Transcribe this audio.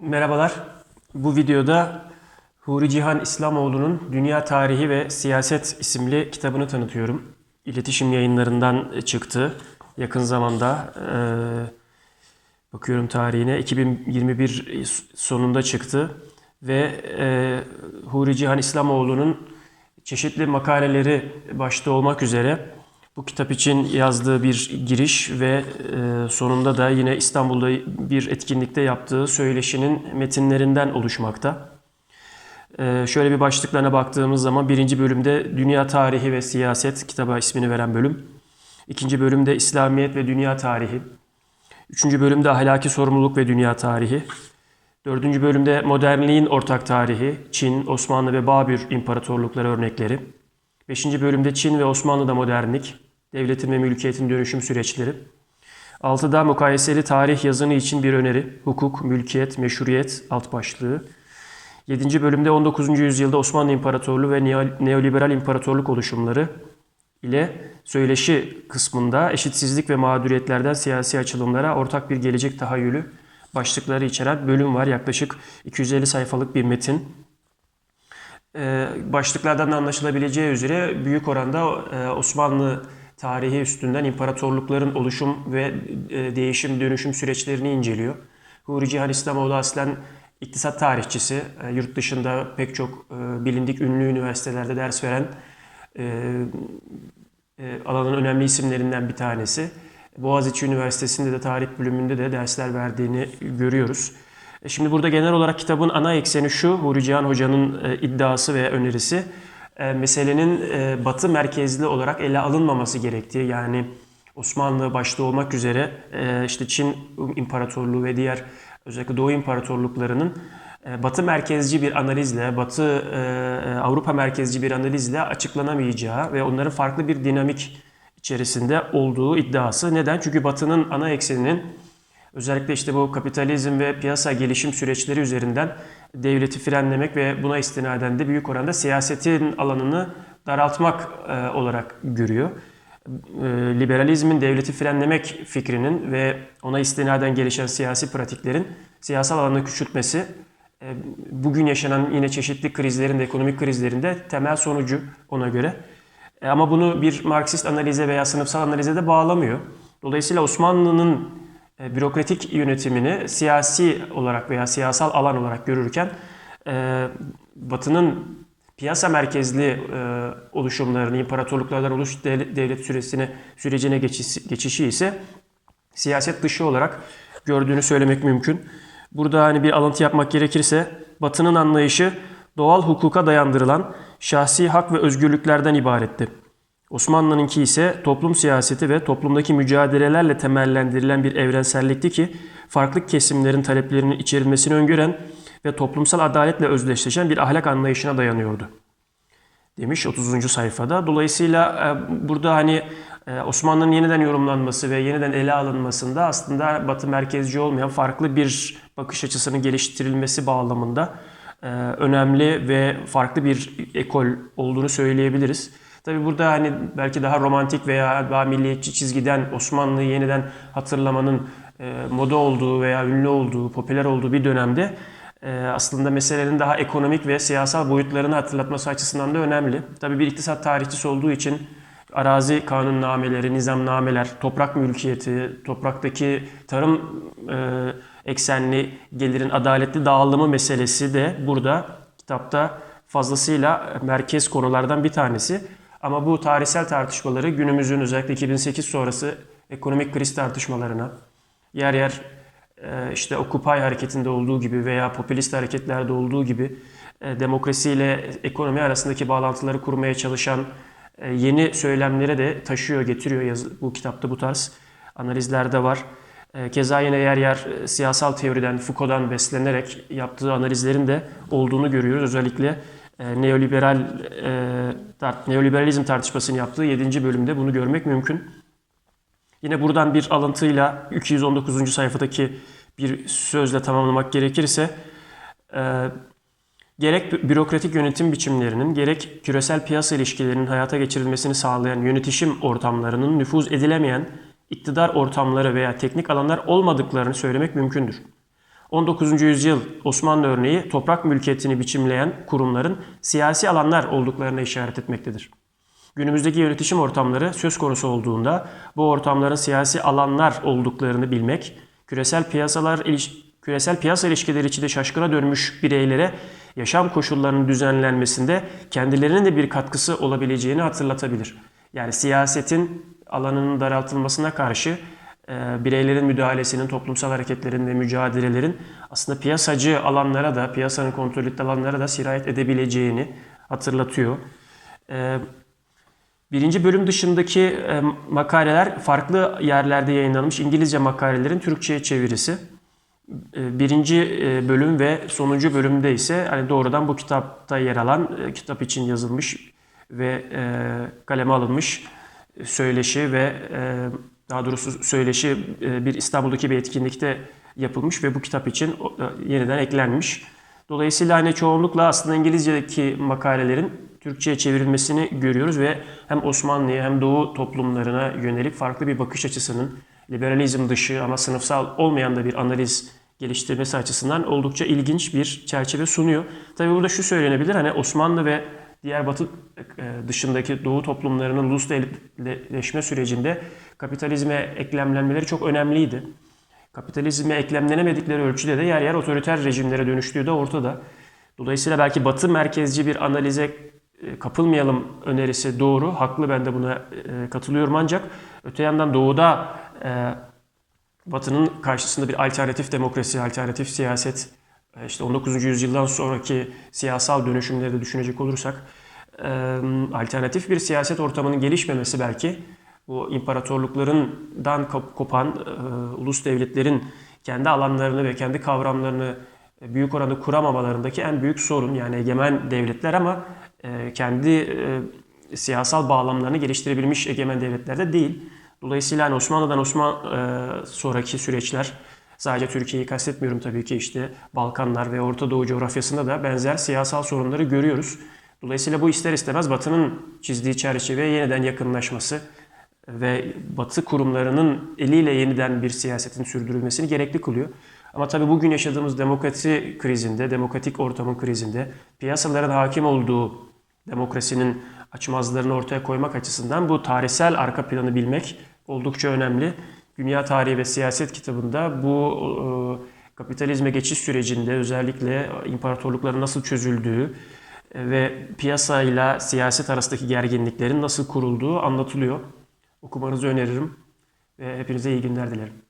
Merhabalar. Bu videoda Huri Cihan İslamoğlu'nun Dünya Tarihi ve Siyaset isimli kitabını tanıtıyorum. İletişim yayınlarından çıktı. Yakın zamanda bakıyorum tarihine 2021 sonunda çıktı ve Huri Cihan İslamoğlu'nun çeşitli makaleleri başta olmak üzere bu kitap için yazdığı bir giriş ve e, sonunda da yine İstanbul'da bir etkinlikte yaptığı söyleşinin metinlerinden oluşmakta. E, şöyle bir başlıklarına baktığımız zaman birinci bölümde Dünya Tarihi ve Siyaset kitaba ismini veren bölüm. İkinci bölümde İslamiyet ve Dünya Tarihi. Üçüncü bölümde Ahlaki Sorumluluk ve Dünya Tarihi. Dördüncü bölümde Modernliğin Ortak Tarihi, Çin, Osmanlı ve Babür İmparatorlukları örnekleri. Beşinci bölümde Çin ve Osmanlı'da modernlik, devletin ve mülkiyetin dönüşüm süreçleri. Altıda mukayeseli tarih yazını için bir öneri, hukuk, mülkiyet, meşruiyet alt başlığı. Yedinci bölümde 19. yüzyılda Osmanlı İmparatorluğu ve neo- neoliberal imparatorluk oluşumları ile söyleşi kısmında eşitsizlik ve mağduriyetlerden siyasi açılımlara ortak bir gelecek tahayyülü başlıkları içeren bölüm var. Yaklaşık 250 sayfalık bir metin. Ee, başlıklardan da anlaşılabileceği üzere büyük oranda e, Osmanlı tarihi üstünden imparatorlukların oluşum ve e, değişim dönüşüm süreçlerini inceliyor. Huri Cihan İslamoğlu aslen iktisat tarihçisi, e, yurt dışında pek çok e, bilindik ünlü üniversitelerde ders veren alanın önemli isimlerinden bir tanesi. Boğaziçi Üniversitesi'nde de tarih bölümünde de dersler verdiğini görüyoruz. Şimdi burada genel olarak kitabın ana ekseni şu, Huri Cihan Hoca'nın iddiası ve önerisi. E, Meselenin e, batı merkezli olarak ele alınmaması gerektiği, yani Osmanlı başta olmak üzere e, işte Çin İmparatorluğu ve diğer özellikle Doğu İmparatorluklarının e, batı merkezci bir analizle, batı e, e, Avrupa merkezci bir analizle açıklanamayacağı ve onların farklı bir dinamik içerisinde olduğu iddiası. Neden? Çünkü batının ana ekseninin Özellikle işte bu kapitalizm ve piyasa gelişim süreçleri üzerinden devleti frenlemek ve buna istinaden de büyük oranda siyasetin alanını daraltmak e, olarak görüyor. E, liberalizmin devleti frenlemek fikrinin ve ona istinaden gelişen siyasi pratiklerin siyasal alanı küçültmesi e, bugün yaşanan yine çeşitli krizlerin de ekonomik krizlerin de temel sonucu ona göre. E, Ama bunu bir Marksist analize veya sınıfsal analize de bağlamıyor. Dolayısıyla Osmanlı'nın bürokratik yönetimini siyasi olarak veya siyasal alan olarak görürken e, Batı'nın piyasa merkezli e, oluşumlarını, imparatorluklardan oluş devlet süresine, sürecine geçişi, geçişi ise siyaset dışı olarak gördüğünü söylemek mümkün. Burada hani bir alıntı yapmak gerekirse Batı'nın anlayışı doğal hukuka dayandırılan şahsi hak ve özgürlüklerden ibaretti. Osmanlı'nınki ise toplum siyaseti ve toplumdaki mücadelelerle temellendirilen bir evrensellikti ki farklı kesimlerin taleplerinin içerilmesini öngören ve toplumsal adaletle özdeşleşen bir ahlak anlayışına dayanıyordu. Demiş 30. sayfada. Dolayısıyla e, burada hani e, Osmanlı'nın yeniden yorumlanması ve yeniden ele alınmasında aslında Batı merkezci olmayan farklı bir bakış açısının geliştirilmesi bağlamında e, önemli ve farklı bir ekol olduğunu söyleyebiliriz. Tabi burada hani belki daha romantik veya daha milliyetçi çizgiden Osmanlı'yı yeniden hatırlamanın e, moda olduğu veya ünlü olduğu, popüler olduğu bir dönemde e, aslında meselenin daha ekonomik ve siyasal boyutlarını hatırlatması açısından da önemli. Tabi bir iktisat tarihçisi olduğu için arazi kanunnameleri, nizamnameler, toprak mülkiyeti, topraktaki tarım e, eksenli gelirin adaletli dağılımı meselesi de burada kitapta fazlasıyla merkez konulardan bir tanesi. Ama bu tarihsel tartışmaları günümüzün özellikle 2008 sonrası ekonomik kriz tartışmalarına, yer yer e, işte Occupy hareketinde olduğu gibi veya popülist hareketlerde olduğu gibi e, demokrasi ile ekonomi arasındaki bağlantıları kurmaya çalışan e, yeni söylemlere de taşıyor, getiriyor bu kitapta bu tarz analizlerde var. Keza yine yer yer siyasal teoriden, Foucault'dan beslenerek yaptığı analizlerin de olduğunu görüyoruz. Özellikle neoliberal tart- neoliberalizm tartışmasını yaptığı 7. bölümde bunu görmek mümkün. Yine buradan bir alıntıyla 219. sayfadaki bir sözle tamamlamak gerekirse e, gerek bü- bürokratik yönetim biçimlerinin gerek küresel piyasa ilişkilerinin hayata geçirilmesini sağlayan yönetişim ortamlarının nüfuz edilemeyen iktidar ortamları veya teknik alanlar olmadıklarını söylemek mümkündür. 19. yüzyıl Osmanlı örneği toprak mülkiyetini biçimleyen kurumların siyasi alanlar olduklarına işaret etmektedir. Günümüzdeki yönetişim ortamları söz konusu olduğunda bu ortamların siyasi alanlar olduklarını bilmek, küresel piyasalar küresel piyasa ilişkileri içinde şaşkına dönmüş bireylere yaşam koşullarının düzenlenmesinde kendilerinin de bir katkısı olabileceğini hatırlatabilir. Yani siyasetin alanının daraltılmasına karşı bireylerin müdahalesinin, toplumsal hareketlerin ve mücadelelerin aslında piyasacı alanlara da, piyasanın kontrol alanlara da sirayet edebileceğini hatırlatıyor. E, Birinci bölüm dışındaki e, makaleler farklı yerlerde yayınlanmış İngilizce makalelerin Türkçe'ye çevirisi. E, Birinci e, bölüm ve sonuncu bölümde ise hani doğrudan bu kitapta yer alan e, kitap için yazılmış ve kaleme alınmış söyleşi ve daha doğrusu söyleşi e, bir İstanbul'daki bir etkinlikte yapılmış ve bu kitap için e, yeniden eklenmiş. Dolayısıyla hani çoğunlukla aslında İngilizce'deki makalelerin Türkçe'ye çevrilmesini görüyoruz ve hem Osmanlı'ya hem Doğu toplumlarına yönelik farklı bir bakış açısının liberalizm dışı ama sınıfsal olmayan da bir analiz geliştirmesi açısından oldukça ilginç bir çerçeve sunuyor. Tabii burada şu söylenebilir hani Osmanlı ve diğer Batı e, dışındaki Doğu toplumlarının ulus devletleşme sürecinde kapitalizme eklemlenmeleri çok önemliydi. Kapitalizme eklemlenemedikleri ölçüde de yer yer otoriter rejimlere dönüştüğü de ortada. Dolayısıyla belki batı merkezci bir analize e, kapılmayalım önerisi doğru. Haklı ben de buna e, katılıyorum ancak öte yandan doğuda e, Batı'nın karşısında bir alternatif demokrasi, alternatif siyaset, işte 19. yüzyıldan sonraki siyasal dönüşümleri de düşünecek olursak alternatif bir siyaset ortamının gelişmemesi belki bu imparatorluklarından kop- kopan e, ulus devletlerin kendi alanlarını ve kendi kavramlarını e, büyük oranda kuramamalarındaki en büyük sorun. Yani egemen devletler ama e, kendi e, siyasal bağlamlarını geliştirebilmiş egemen devletler de değil. Dolayısıyla hani Osmanlı'dan Osman e, sonraki süreçler sadece Türkiye'yi kastetmiyorum tabii ki işte Balkanlar ve Orta Doğu coğrafyasında da benzer siyasal sorunları görüyoruz. Dolayısıyla bu ister istemez Batı'nın çizdiği çerçeveye yeniden yakınlaşması ve Batı kurumlarının eliyle yeniden bir siyasetin sürdürülmesini gerekli kılıyor. Ama tabii bugün yaşadığımız demokrasi krizinde, demokratik ortamın krizinde piyasaların hakim olduğu demokrasinin açmazlarını ortaya koymak açısından bu tarihsel arka planı bilmek oldukça önemli. Dünya Tarihi ve Siyaset kitabında bu e, kapitalizme geçiş sürecinde özellikle imparatorlukların nasıl çözüldüğü ve piyasayla siyaset arasındaki gerginliklerin nasıl kurulduğu anlatılıyor. Okumanızı öneririm ve hepinize iyi günler dilerim.